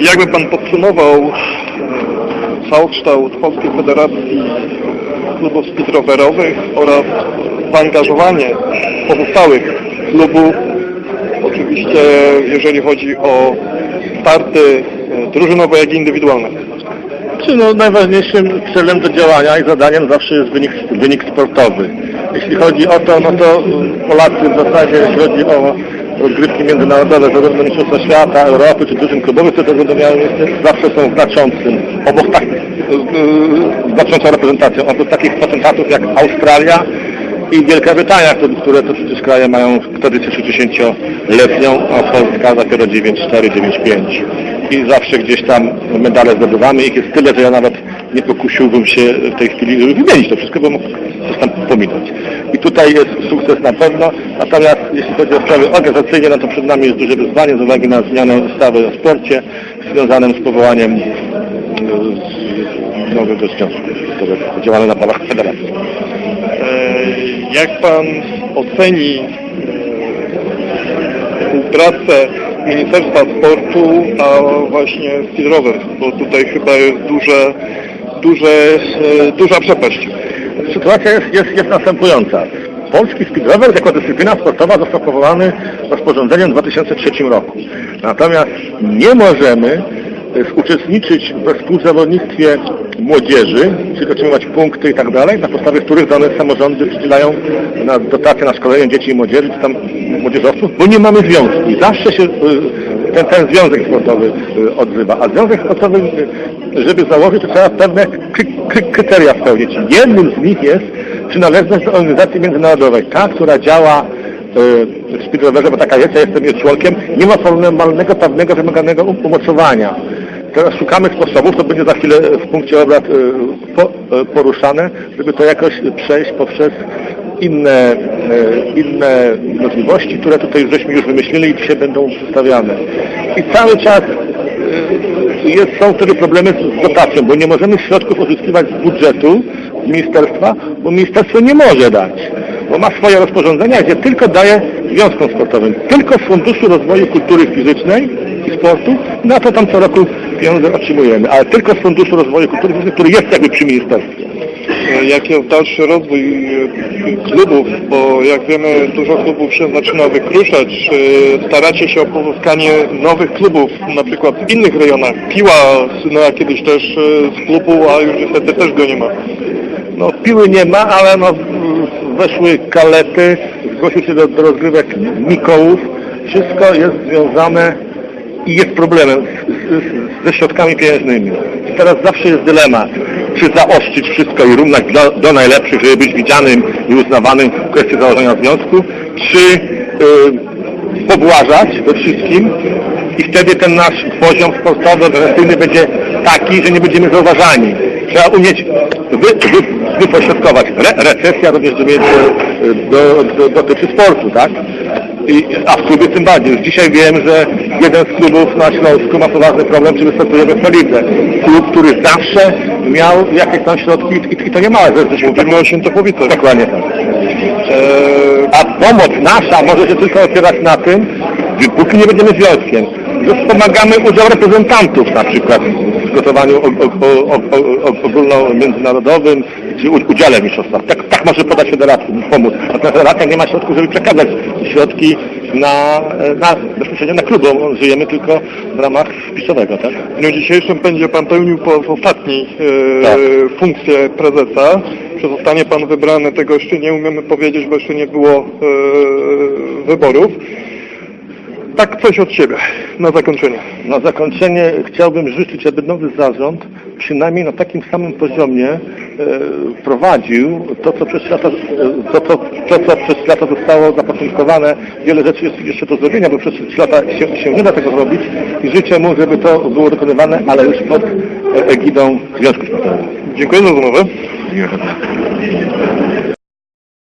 Jakby Pan podsumował e, całokształt Polskiej Federacji Klubów Speedrowerowych oraz zaangażowanie pozostałych klubów, oczywiście jeżeli chodzi o starty e, drużynowe, jak i indywidualne. Czy no, najważniejszym celem do działania i zadaniem zawsze jest wynik, wynik sportowy. Jeśli chodzi o to, no to Polacy w zasadzie, jeśli chodzi o rozgrywki międzynarodowe, zarówno Mistrzostwa Świata, Europy czy dużym klubowych, które będą miały miejsce, zawsze są znaczącym, obok tak, yy, znaczącą reprezentacją, obok takich potentatów jak Australia i Wielka Brytania, które- to przecież kraje mają tradycję 60-letnią, a Polska dopiero 9-4, 9-5 i zawsze gdzieś tam medale zdobywamy. Ich jest tyle, że ja nawet nie pokusiłbym się w tej chwili, żeby wymienić to wszystko, bo mógł coś tam pominąć. I tutaj jest sukces na pewno, natomiast jeśli chodzi o sprawy organizacyjne, no to przed nami jest duże wyzwanie z uwagi na zmianę ustawy o sporcie związanym z powołaniem e, z- nowego związku, który działamy na polach federacji. E, Jak Pan oceni e, współpracę Ministerstwa Sportu, a właśnie Speedrovers, bo tutaj chyba jest duże, duże, duża przepaść. Sytuacja jest, jest, jest następująca. Polski speedrower jako dyscyplina sportowa został powołany rozporządzeniem w 2003 roku. Natomiast nie możemy e, uczestniczyć we współzawodnictwie młodzieży, czyli otrzymywać punkty i tak dalej, na podstawie których dane samorządy przydzielają na dotacje na szkolenie dzieci i młodzieży, czy tam młodzieżowców, bo nie mamy związku. I zawsze się e, ten, ten związek sportowy e, odzywa. A związek sportowy, e, żeby założyć, to trzeba pewne kry, kry, kryteria spełnić. Jednym z nich jest przynależność do organizacji międzynarodowej. Ta, która działa e, w speedrowerze, bo taka jest, ja jestem jej członkiem, nie ma formalnego, prawnego, wymaganego um- umocowania. Teraz szukamy sposobów, to będzie za chwilę w punkcie obrad po, poruszane, żeby to jakoś przejść poprzez inne, e, inne możliwości, które tutaj żeśmy już wymyślili i dzisiaj będą przedstawiane. I cały czas e, jest, są wtedy problemy z dotacją, bo nie możemy środków uzyskiwać z budżetu, z ministerstwa, bo ministerstwo nie może dać, bo ma swoje rozporządzenia, gdzie tylko daje związkom sportowym, tylko z Funduszu Rozwoju Kultury Fizycznej i Sportu, na to tam co roku pieniądze otrzymujemy, ale tylko z Funduszu Rozwoju Kultury Fizycznej, który jest jakby przy ministerstwie. E, Jaki jest dalszy rozwój e, klubów, bo jak wiemy dużo klubów się zaczyna wykruszać. Czy staracie się o pozyskanie nowych klubów, na przykład w innych rejonach? Piła słynęła kiedyś też e, z klubu, a już niestety też go nie ma. No piły nie ma, ale no weszły kalety, zgłosił się do, do rozgrywek Mikołów. Wszystko jest związane i jest problemem z, z, ze środkami pieniężnymi. Teraz zawsze jest dylemat, czy zaostrzyć wszystko i równać do, do najlepszych, żeby być widzianym i uznawanym w kwestii założenia związku, czy y, pobłażać we wszystkim i wtedy ten nasz poziom sportowy, organizacyjny będzie taki, że nie będziemy zauważani. Trzeba umieć wy, wy, wypośrodkować. Re, recesja również dotyczy, do, do, dotyczy sportu, tak? A w klubie tym bardziej. Już dzisiaj wiem, że jeden z klubów na Śląsku ma poważny problem, czy wystartuje we Felidze. Klub, który zawsze miał jakieś tam środki i, i to nie małe, Mówimy o Świętochłowice. Dokładnie tak. E, A pomoc nasza może się tylko opierać na tym, że póki nie będziemy związkiem, że wspomagamy udział reprezentantów na przykład w przygotowaniu o, o, o, o, o, ogólnomiędzynarodowym u- udziale w mistrzostwach. Tak, tak może podać federacji, pomóc. A federacja nie ma środków, żeby przekazać środki na, na bezpośrednio na klub, bo żyjemy tylko w ramach spisowego, tak? W dniu dzisiejszym będzie Pan pełnił po raz ostatni e, Tak. funkcję prezesa. Czy zostanie Pan wybrany, tego jeszcze nie umiemy powiedzieć, bo jeszcze nie było e, wyborów. Tak coś od siebie na zakończenie. Na zakończenie chciałbym życzyć, aby nowy zarząd przynajmniej na takim samym poziomie e, prowadził to, co przez lata, e, to, to, to, co przez lata zostało zapoczątkowane. Wiele rzeczy jest jeszcze do zrobienia, bo przez trzy lata się, się nie da tego zrobić i życzę mu, żeby to było wykonywane, ale już pod e, egidą Związku. Dziękuję za rozmowę.